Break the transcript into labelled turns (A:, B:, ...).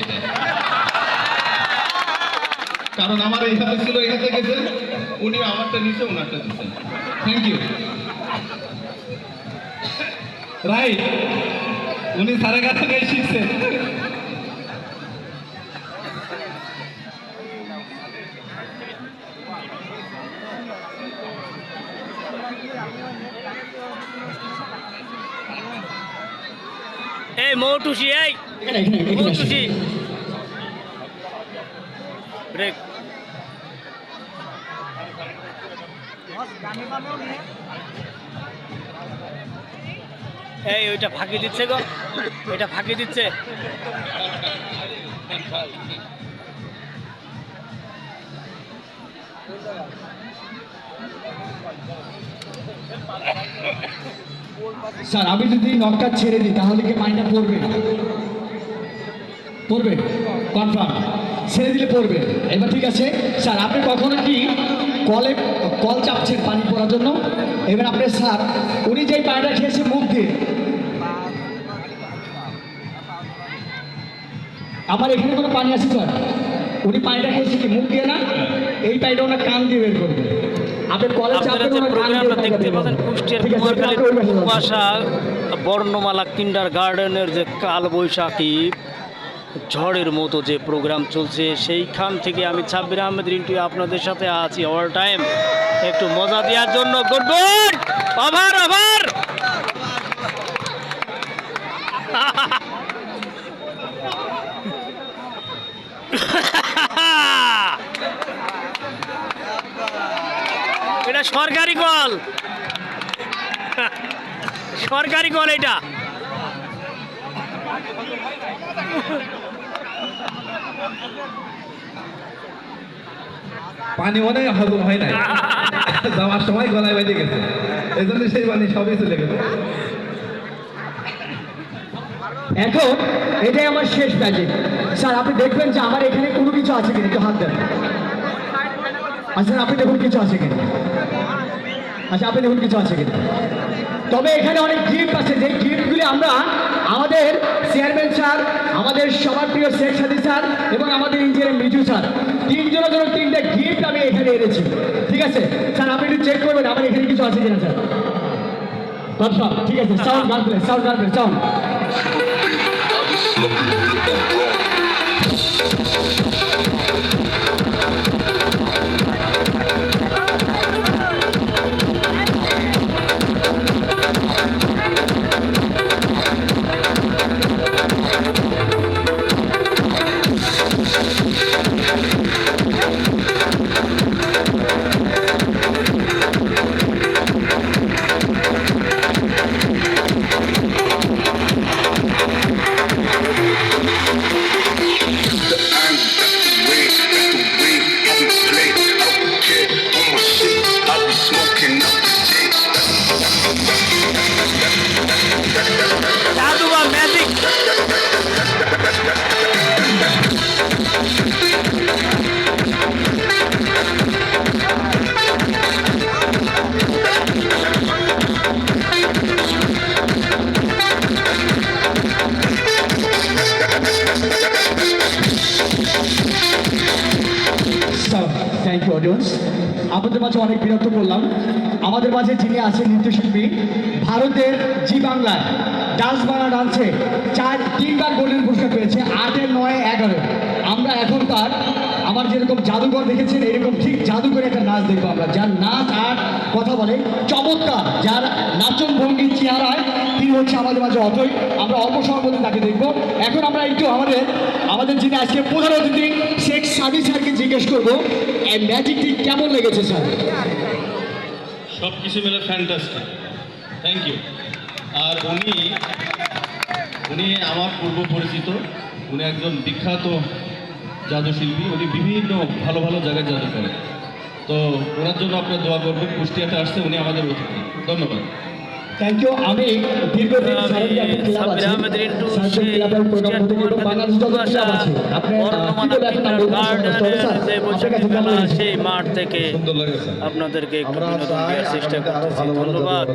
A: এটা। কারণ আমার হাতে ছিল এই হাতে গেছে। উনি আমারটা নিচে ওনারটা দিচ্ছেন থ্যাংক ইউ রাইট উনি সারে গা থেকে শিখছেন।
B: এই মৌটুসি, এই।
C: এখানে এখানে এখানে আসুন।
B: ব্রেক এই ওইটা ফাঁকি দিচ্ছে গো। ওইটা ফাঁকি দিচ্ছে।
C: স্যার আমি যদি নকটা ছেড়ে দিই তাহলে কি পানিটা পড়বে? পড়বে কনফার্ম ছেড়ে দিলে পড়বে এবার ঠিক আছে স্যার আপনি কখনো কি কলে কল চাপছেন পানি পড়ার জন্য? এবার আপনি স্যার উনি যেই পানিটা খেয়েছে মুখ দিয়ে। আমার এখানে কোনো পানি আছে স্যার? উনি পানিটা খেয়েছে কি মুখ দিয়ে না? এই পানিটা ওনার কান দিয়ে বের করবে।
B: কুষ্টিয়ার বর্ণমালা কিন্ডার গার্ডেনের যে কাল বৈশাখী ঝড়ের মতো যে প্রোগ্রাম চলছে, সেইখান থেকে আমি ছাব্বির আহমেদ রিন্টু আপনাদের সাথে আছি অল টাইম একটু মজা দেওয়ার জন্য গুড গুড ওভার এটা সরকারি কল। সরকারি কল এটা।
A: পানি মনে হজম হয় নাই। যাওয়ার সময় গলায় বেঁধে গেছে। এই জন্য সেই পানি সবই চলে গেছে
C: এখন এটাই আমার শেষ ম্যাজিক স্যার, আপনি দেখবেন যে আমার এখানে কোনো কিছু আছে কিনা? একটু হাত দেন। আচ্ছা আপনি দেখুন কিছু আছে কিনা? আচ্ছা আপনি দেখুন কিছু আছে কিনা? তবে এখানে অনেক গিফট আছে। যে গিফটগুলি আমরা আমাদের আমাদের সবার প্রিয় শেখ সাদি স্যার এবং আমাদের ইঞ্জিনিয়ার মিজু স্যার। তিনজনের জন্য তিনটা গিফট আমি এখানে এনেছি। ঠিক আছে? স্যার আপনি একটু চেক করবেন আমার এখানে কিছু আছে কিনা স্যার। কনফার্ম ঠিক আছে? সাউন্ড গান প্লে সাউন্ড গান প্লে সাউন্ড আপনাদের মাঝে অনেক বিরক্ত করলাম। আমাদের মাঝে যিনি আছেন নৃত্যশিল্পী, ভারতের জি বাংলার ডান্স বাংলা ডান্সে চার তিনবার গোল্ডেন পুরস্কার পেয়েছে, আটে নয় এগারো। আমরা এখন তার যেরকম জাদুঘর দেখেছেন, এরকম ঠিক জাদুঘরে একটা নাচ দেখব আমরা। যার নাচ আর কথা বলে, চমৎকার। যার নাচন ভঙ্গি চেহারায় তিনি হচ্ছে আমাদের মাঝে অতই আমরা অল্প মধ্যে তাকে দেখব। এখন আমরা একটু আমাদের আমাদের যিনি আজকে প্রধান অতিথি, শেখ সাদি স্যারকে জিজ্ঞেস করব এই ম্যাজিকটি কেমন লেগেছে স্যার?
A: সব কিছু মিলে ফ্যান্টাস্টিক থ্যাংক ইউ আর উনি উনি আমার পূর্ব পরিচিত উনি একজন বিখ্যাত জাদুশিল্পী উনি বিভিন্ন ভালো ভালো জায়গায় জাদু করেন তো ওনার জন্য আপনার দোয়া করবেন কুষ্টিয়াতে আসছে উনি আমাদের অতিথি। ধন্যবাদ।
C: থ্যাংক ইউ আমি দীর্ঘদিন
B: সেই মাঠ থেকে আপনাদেরকে চেষ্টা করতেছি ধন্যবাদ।